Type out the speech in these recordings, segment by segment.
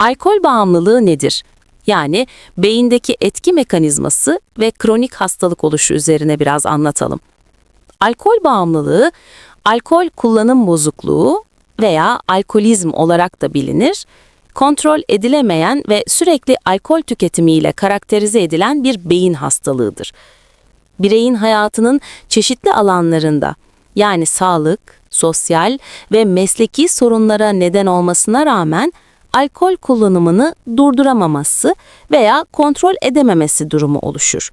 Alkol bağımlılığı nedir? Yani beyindeki etki mekanizması ve kronik hastalık oluşu üzerine biraz anlatalım. Alkol bağımlılığı, alkol kullanım bozukluğu veya alkolizm olarak da bilinir, kontrol edilemeyen ve sürekli alkol tüketimiyle karakterize edilen bir beyin hastalığıdır. Bireyin hayatının çeşitli alanlarında yani sağlık, sosyal ve mesleki sorunlara neden olmasına rağmen alkol kullanımını durduramaması veya kontrol edememesi durumu oluşur.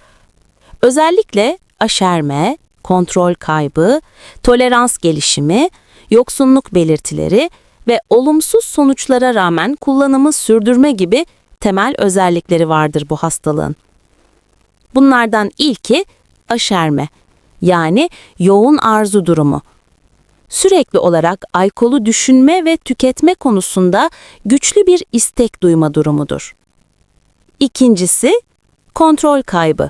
Özellikle aşerme, kontrol kaybı, tolerans gelişimi, yoksunluk belirtileri ve olumsuz sonuçlara rağmen kullanımı sürdürme gibi temel özellikleri vardır bu hastalığın. Bunlardan ilki aşerme yani yoğun arzu durumu. Sürekli olarak alkolü düşünme ve tüketme konusunda güçlü bir istek duyma durumudur. İkincisi kontrol kaybı.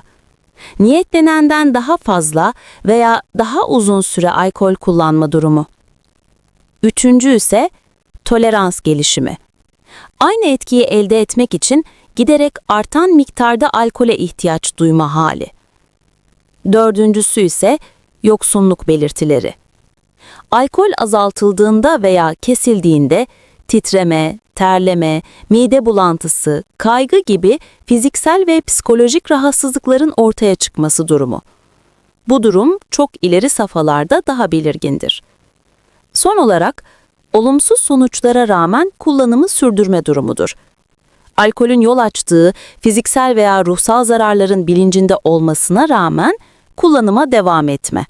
Niyetlenenden daha fazla veya daha uzun süre alkol kullanma durumu. Üçüncü ise tolerans gelişimi. Aynı etkiyi elde etmek için giderek artan miktarda alkole ihtiyaç duyma hali. Dördüncüsü ise yoksunluk belirtileri. Alkol azaltıldığında veya kesildiğinde titreme, terleme, mide bulantısı, kaygı gibi fiziksel ve psikolojik rahatsızlıkların ortaya çıkması durumu. Bu durum çok ileri safhalarda daha belirgindir. Son olarak olumsuz sonuçlara rağmen kullanımı sürdürme durumudur. Alkolün yol açtığı fiziksel veya ruhsal zararların bilincinde olmasına rağmen kullanıma devam etme.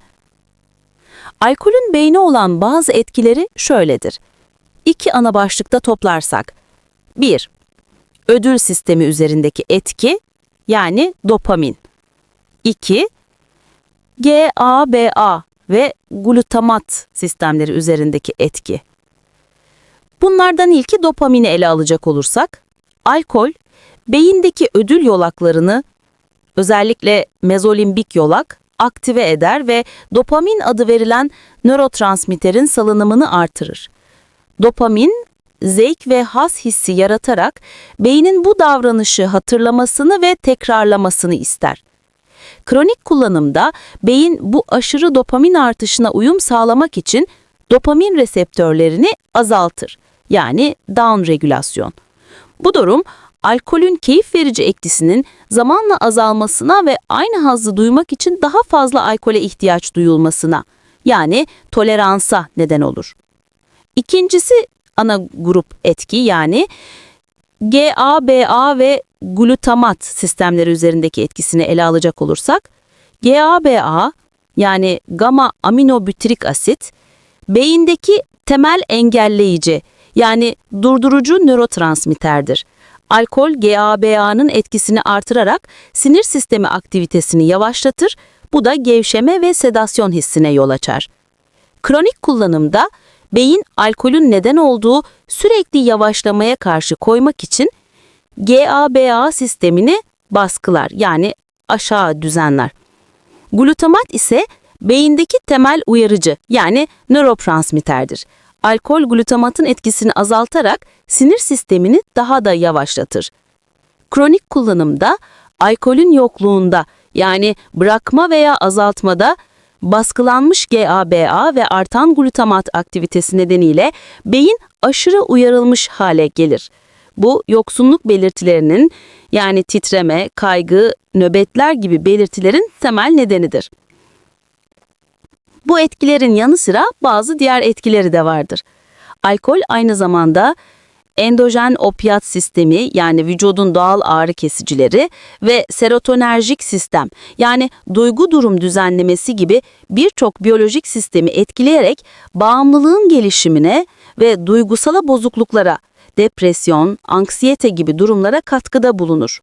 Alkolün beyne olan bazı etkileri şöyledir. İki ana başlıkta toplarsak. 1. Ödül sistemi üzerindeki etki yani dopamin. 2. GABA ve glutamat sistemleri üzerindeki etki. Bunlardan ilki dopamini ele alacak olursak, alkol beyindeki ödül yolaklarını özellikle mezolimbik yolak aktive eder ve dopamin adı verilen nörotransmitterin salınımını artırır. Dopamin, zevk ve haz hissi yaratarak beynin bu davranışı hatırlamasını ve tekrarlamasını ister. Kronik kullanımda beyin bu aşırı dopamin artışına uyum sağlamak için dopamin reseptörlerini azaltır. Yani down regülasyon. Bu durum alkolün keyif verici etkisinin zamanla azalmasına ve aynı hazzı duymak için daha fazla alkole ihtiyaç duyulmasına yani toleransa neden olur. İkincisi ana grup etki yani GABA ve glutamat sistemleri üzerindeki etkisini ele alacak olursak GABA yani gamma aminobütirik asit beyindeki temel engelleyici yani durdurucu nörotransmitterdir. Alkol GABA'nın etkisini artırarak sinir sistemi aktivitesini yavaşlatır, bu da gevşeme ve sedasyon hissine yol açar. Kronik kullanımda beyin alkolün neden olduğu sürekli yavaşlamaya karşı koymak için GABA sistemini baskılar yani aşağı düzenler. Glutamat ise beyindeki temel uyarıcı yani nörotransmitterdir. Alkol glutamatın etkisini azaltarak sinir sistemini daha da yavaşlatır. Kronik kullanımda alkolün yokluğunda yani bırakma veya azaltmada baskılanmış GABA ve artan glutamat aktivitesi nedeniyle beyin aşırı uyarılmış hale gelir. Bu yoksunluk belirtilerinin yani titreme, kaygı, nöbetler gibi belirtilerin temel nedenidir. Bu etkilerin yanı sıra bazı diğer etkileri de vardır. Alkol aynı zamanda endojen opiyat sistemi yani vücudun doğal ağrı kesicileri ve serotonerjik sistem yani duygu durum düzenlemesi gibi birçok biyolojik sistemi etkileyerek bağımlılığın gelişimine ve duygusala bozukluklara, depresyon, anksiyete gibi durumlara katkıda bulunur.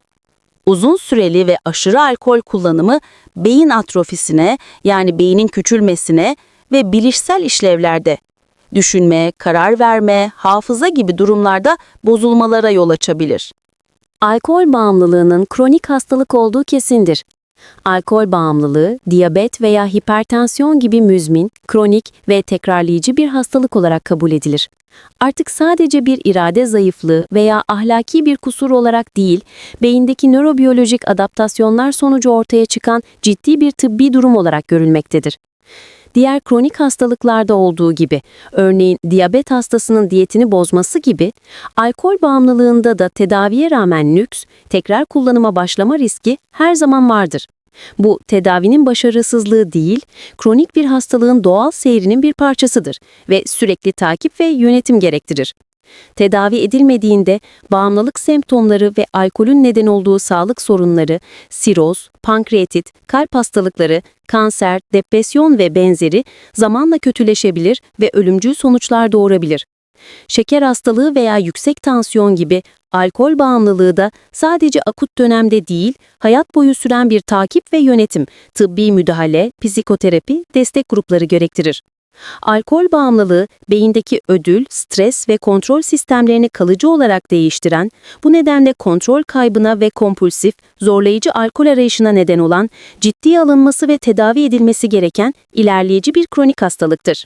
Uzun süreli ve aşırı alkol kullanımı beyin atrofisine yani beynin küçülmesine ve bilişsel işlevlerde düşünme, karar verme, hafıza gibi durumlarda bozulmalara yol açabilir. Alkol bağımlılığının kronik hastalık olduğu kesindir. Alkol bağımlılığı, diyabet veya hipertansiyon gibi müzmin, kronik ve tekrarlayıcı bir hastalık olarak kabul edilir. Artık sadece bir irade zayıflığı veya ahlaki bir kusur olarak değil, beyindeki nörobiyolojik adaptasyonlar sonucu ortaya çıkan ciddi bir tıbbi durum olarak görülmektedir. Diğer kronik hastalıklarda olduğu gibi, örneğin diyabet hastasının diyetini bozması gibi, alkol bağımlılığında da tedaviye rağmen nüks, tekrar kullanıma başlama riski her zaman vardır. Bu tedavinin başarısızlığı değil, kronik bir hastalığın doğal seyrinin bir parçasıdır ve sürekli takip ve yönetim gerektirir. Tedavi edilmediğinde bağımlılık semptomları ve alkolün neden olduğu sağlık sorunları, siroz, pankreatit, kalp hastalıkları, kanser, depresyon ve benzeri zamanla kötüleşebilir ve ölümcül sonuçlar doğurabilir. Şeker hastalığı veya yüksek tansiyon gibi alkol bağımlılığı da sadece akut dönemde değil, hayat boyu süren bir takip ve yönetim, tıbbi müdahale, psikoterapi, destek grupları gerektirir. Alkol bağımlılığı, beyindeki ödül, stres ve kontrol sistemlerini kalıcı olarak değiştiren, bu nedenle kontrol kaybına ve kompulsif, zorlayıcı alkol arayışına neden olan, ciddiye alınması ve tedavi edilmesi gereken ilerleyici bir kronik hastalıktır.